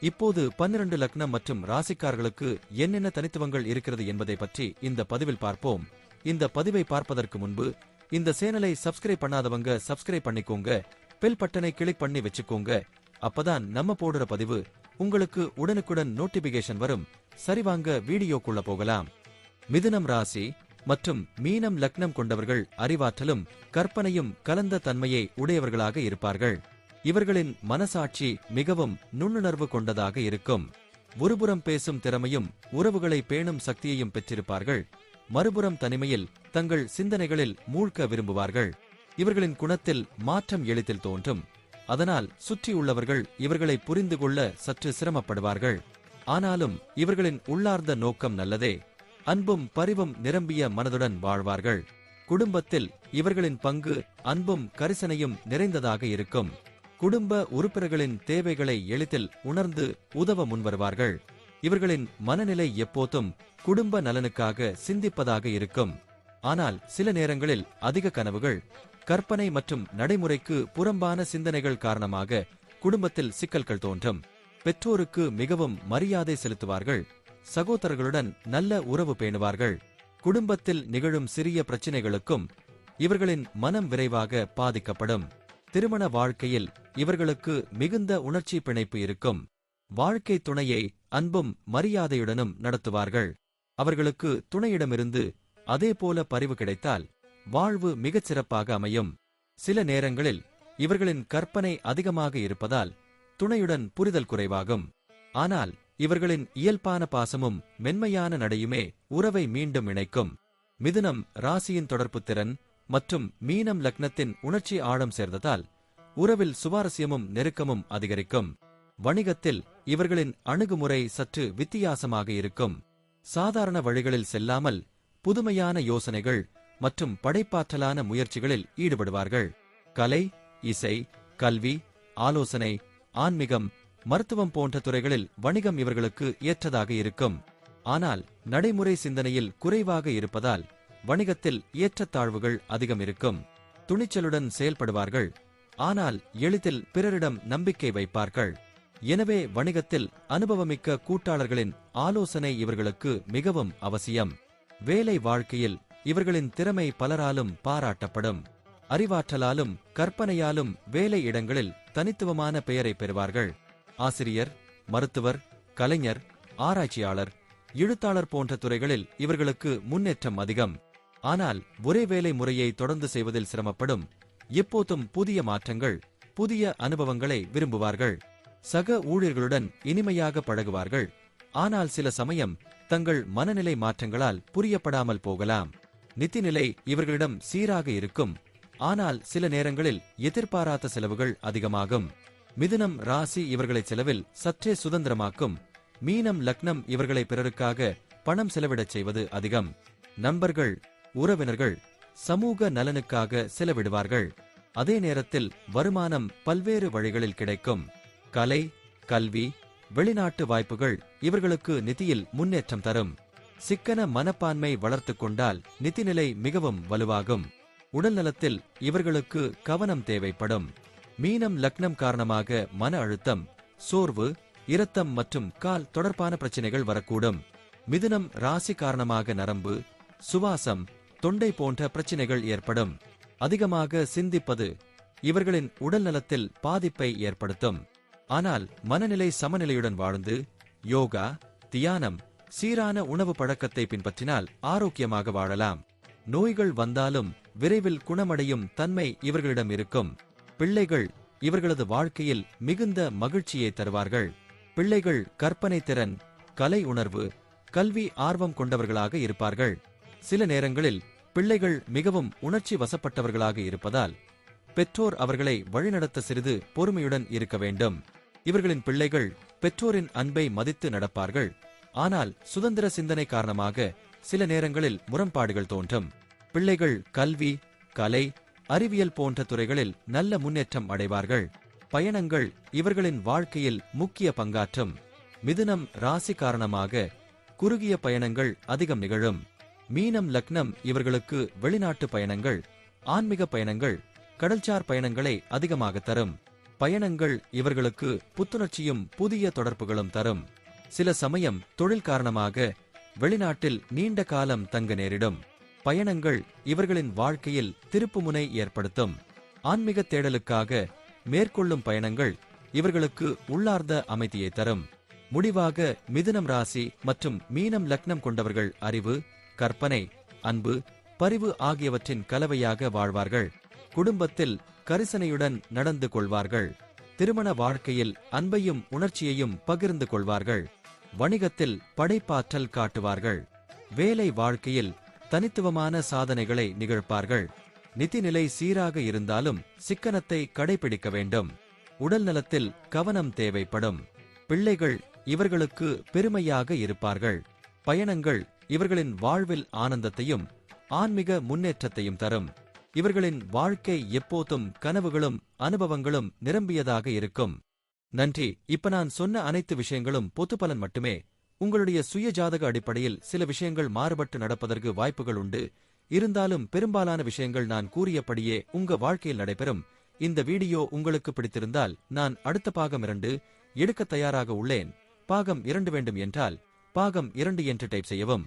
இப்போது பன்னிரண்டு லக்னம் மற்றும் ராசிக்காரர்களுக்கு என்னென்ன தனித்துவங்கள் இருக்கிறது என்பதை பற்றி இந்த பதிவில் பார்ப்போம். இந்த பதிவை பார்ப்பதற்கு முன்பு இந்த சேனலை சப்ஸ்கிரைப் பண்ணாதவங்க சப்ஸ்கிரைப் பண்ணிக்கோங்க பெல் பட்டனை கிளிக் பண்ணி வச்சுக்கோங்க. அப்பதான் நம்ம போடுற பதிவு உங்களுக்கு உடனுக்குடன் நோட்டிபிகேஷன் வரும். சரிவாங்க வீடியோக்குள்ள போகலாம். மிதுனம் ராசி மற்றும் மீனம் லக்னம் கொண்டவர்கள் அறிவாற்றலும் கற்பனையும் கலந்த தன்மையை உடையவர்களாக இருப்பார்கள். இவர்களின் மனசாட்சி மிகவும் நுண்ணுணர்வு கொண்டதாக இருக்கும். ஒருபுறம் பேசும் திறமையும் உறவுகளை பேணும் சக்தியையும் பெற்றிருப்பார்கள். மறுபுறம் தனிமையில் தங்கள் சிந்தனைகளில் மூழ்க விரும்புவார்கள். இவர்களின் குணத்தில் மாற்றம் எளிதில் தோன்றும். அதனால் சுற்றியுள்ளவர்கள் இவர்களை புரிந்து கொள்ள சற்று சிரமப்படுவார்கள். ஆனாலும் இவர்களின் உள்ளார்ந்த நோக்கம் நல்லதே. அன்பும் பரிவும் நிரம்பிய மனதுடன் வாழ்வார்கள். குடும்பத்தில் இவர்களின் பங்கு அன்பும் கரிசனையும் நிறைந்ததாக இருக்கும். குடும்ப உறுப்பினர்களின் தேவைகளை எளிதில் உணர்ந்து உதவ முன்வருவார்கள். இவர்களின் மனநிலை எப்போதும் குடும்ப நலனுக்காக சிந்திப்பதாக இருக்கும். ஆனால் சில நேரங்களில் அதிக கனவுகள் கற்பனை மற்றும் நடைமுறைக்கு புறம்பான சிந்தனைகள் காரணமாக குடும்பத்தில் சிக்கல்கள் தோன்றும். பெற்றோருக்கு மிகவும் மரியாதை செலுத்துவார்கள். சகோதரர்களுடன் நல்ல உறவு பேணுவார்கள். குடும்பத்தில் நிகழும் சிறிய பிரச்சினைகளுக்கும் இவர்களின் மனம் விரைவாக பாதிக்கப்படும். திருமண வாழ்க்கையில் இவர்களுக்கு மிகுந்த உணர்ச்சி பிணைப்பு இருக்கும். வாழ்க்கை துணையை அன்பும் மரியாதையுடனும் நடத்துவார்கள். அவர்களுக்கு துணையிடமிருந்து அதேபோல பரிவு கிடைத்தால் வாழ்வு மிகச் சிறப்பாக அமையும். சில நேரங்களில் இவர்களின் கற்பனை அதிகமாக இருப்பதால் துணையுடன் புரிதல் குறைவாகும். ஆனால் இவர்களின் இயல்பான பாசமும் மென்மையான நடையுமே உறவை மீண்டும் இணைக்கும். மிதுனம் ராசியின் தொடர்பு திறன் மற்றும் மீனம் லக்னத்தின் உணர்ச்சி ஆழம் சேர்ந்ததால் உறவில் சுவாரஸ்யமும் நெருக்கமும் அதிகரிக்கும். வணிகத்தில் இவர்களின் அணுகுமுறை சற்று வித்தியாசமாக இருக்கும். சாதாரண வழிகளில் செல்லாமல் புதுமையான யோசனைகள் மற்றும் படைப்பாற்றலான முயற்சிகளில் ஈடுபடுவார்கள். கலை இசை கல்வி ஆலோசனை ஆன்மீகம் மருத்துவம் போன்ற துறைகளில் வணிகம் இவர்களுக்கு ஏற்றதாக இருக்கும். ஆனால் நடைமுறை சிந்தனையில் குறைவாக இருப்பதால் வணிகத்தில் ஏற்றத்தாழ்வுகள் அதிகம் இருக்கும். துணிச்சலுடன் செயல்படுவார்கள். ஆனால் எளிதில் பிறரிடம் நம்பிக்கை வைப்பார்கள். எனவே வணிகத்தில் அனுபவமிக்க கூட்டாளர்களின் ஆலோசனை இவர்களுக்கு மிகவும் அவசியம். வேலை வாழ்க்கையில் இவர்களின் திறமை பலராலும் பாராட்டப்படும். அறிவாற்றலாலும் கற்பனையாலும் வேலை இடங்களில் தனித்துவமான பெயரை பெறுவார்கள். ஆசிரியர் மருத்துவர் கலைஞர் ஆராய்ச்சியாளர் எழுத்தாளர் போன்ற துறைகளில் இவர்களுக்கு முன்னேற்றம் அதிகம். ஆனால் ஒரே வேலை முறையை தொடர்ந்து செய்வதில் சிரமப்படும் எப்போதும் புதிய மாற்றங்கள் புதிய அனுபவங்களை விரும்புவார்கள். சக ஊழியர்களுடன் இனிமையாக பழகுவார்கள். ஆனால் சில சமயம் தங்கள் மனநிலை மாற்றங்களால் புரியப்படாமல் போகலாம். நிதிநிலை இவர்களிடம் சீராக இருக்கும். ஆனால் சில நேரங்களில் எதிர்பாராத செலவுகள் அதிகமாகும். மிதுனம் ராசி இவர்களை செலவில் சற்றே சுதந்திரமாக்கும். மீனம் லக்னம் இவர்களை பிறருக்காக பணம் செலவிடச் செய்வது அதிகம். நண்பர்கள் உறவினர்கள் சமூக நலனுக்காக செலவிடுவார்கள். அதே நேரத்தில் வருமானம் பல்வேறு வழிகளில் கிடைக்கும். கலை கல்வி வெளிநாட்டு வாய்ப்புகள் இவர்களுக்கு நிதியில் முன்னேற்றம் தரும். சிக்கன மனப்பான்மை வளர்த்துக் கொண்டால் நிதிநிலை மிகவும் வலுவாகும். உடல்நலத்தில் இவர்களுக்கு கவனம் தேவைப்படும். மீனம் லக்னம் காரணமாக மன அழுத்தம் சோர்வு இரத்தம் மற்றும் கால் தொடர்பான பிரச்சனைகள் வரக்கூடும். மிதுனம் ராசி காரணமாக நரம்பு சுவாசம் தொண்டை போன்ற பிரச்சனைகள் ஏற்படும். அதிகமாக சிந்திப்பது இவர்களின் உடல் நலத்தில் பாதிப்பை ஏற்படுத்தும். ஆனால் மனநிலை சமநிலையுடன் வாழ்ந்து யோகா தியானம் சீரான உணவு பழக்கத்தை பின்பற்றினால் ஆரோக்கியமாக வாழலாம். நோய்கள் வந்தாலும் விரைவில் குணமடையும் தன்மை இவர்களிடம் இருக்கும். பிள்ளைகள் இவர்களது வாழ்க்கையில் மிகுந்த மகிழ்ச்சியை தருவார்கள். பிள்ளைகள் கற்பனை திறன் கலை உணர்வு கல்வி ஆர்வம் கொண்டவர்களாக இருப்பார்கள். சில நேரங்களில் பிள்ளைகள் மிகவும் உணர்ச்சி வசப்பட்டவர்களாக இருப்பதால் பெற்றோர் அவர்களை வழிநடத்த சிறிது பொறுமையுடன் இருக்க வேண்டும். இவர்களின் பிள்ளைகள் பெற்றோரின் அன்பை மதித்து நடப்பார்கள். ஆனால் சுதந்திர சிந்தனை காரணமாக சில நேரங்களில் முரண்பாடுகள் தோன்றும். பிள்ளைகள் கல்வி கலை அறிவியல் போன்ற துறைகளில் நல்ல முன்னேற்றம் அடைவார்கள். பயணங்கள் இவர்களின் வாழ்க்கையில் முக்கிய பங்காற்றும். மிதுனம் ராசி காரணமாக குறுகிய பயணங்கள் அதிகம் நிகழும். மீனம் லக்னம் இவர்களுக்கு வெளிநாட்டு பயணங்கள் ஆன்மீக பயணங்கள் கடல்சார் பயணங்களை அதிகமாக தரும். பயணங்கள் இவர்களுக்கு புத்துணர்ச்சியும் புதிய தொடர்புகளும் தரும். சில சமயம் தொழில் காரணமாக வெளிநாட்டில் நீண்ட காலம் தங்க நேரிடும். பயணங்கள் இவர்களின் வாழ்க்கையில் திருப்புமுனை ஏற்படுத்தும். ஆன்மீக தேடலுக்காக மேற்கொள்ளும் பயணங்கள் இவர்களுக்கு உள்ளார்ந்த அமைதியை தரும். முடிவாக மிதுனம் ராசி மற்றும் மீனம் லக்னம் கொண்டவர்கள் அறிவு கற்பனை அன்பு பரிவு ஆகியவற்றின் கலவையாக வாழ்வார்கள். குடும்பத்தில் கரிசனையுடன் நடந்து கொள்வார்கள். திருமண வாழ்க்கையில் அன்பையும் உணர்ச்சியையும் பகிர்ந்து கொள்வார்கள். வணிகத்தில் படைப்பாற்றல் காட்டுவார்கள். வேலை வாழ்க்கையில் தனித்துவமான சாதனைகளை நிகழ்ப்பார்கள். நிதிநிலை சீராக இருந்தாலும் சிக்கனத்தை கடைபிடிக்க வேண்டும். உடல் நலத்தில் கவனம் தேவைப்படும். பிள்ளைகள் இவர்களுக்கு பெருமையாக இருப்பார்கள். பயணங்கள் இவர்களின் வாழ்வில் ஆனந்தத்தையும் ஆன்மீக முன்னேற்றத்தையும் தரும். இவர்களின் வாழ்க்கை எப்போதும் கனவுகளும் அனுபவங்களும் நிரம்பியதாக இருக்கும். நன்றி. இப்ப நான் சொன்ன அனைத்து விஷயங்களும் பொதுப்பலன் மட்டுமே. உங்களுடைய சுய ஜாதக அடிப்படையில் சில விஷயங்கள் மாறுபட்டு நடப்பதற்கு வாய்ப்புகள் உண்டு. இருந்தாலும் பெரும்பாலான விஷயங்கள் நான் கூறியபடியே உங்க வாழ்க்கையில் நடைபெறும். இந்த வீடியோ உங்களுக்கு பிடித்திருந்தால் நான் அடுத்த பாகம் இரண்டு எடுக்க தயாராக உள்ளேன். பாகம் இரண்டு வேண்டும் என்றால் பாகம் இரண்டு என்று டைப் செய்யவும்.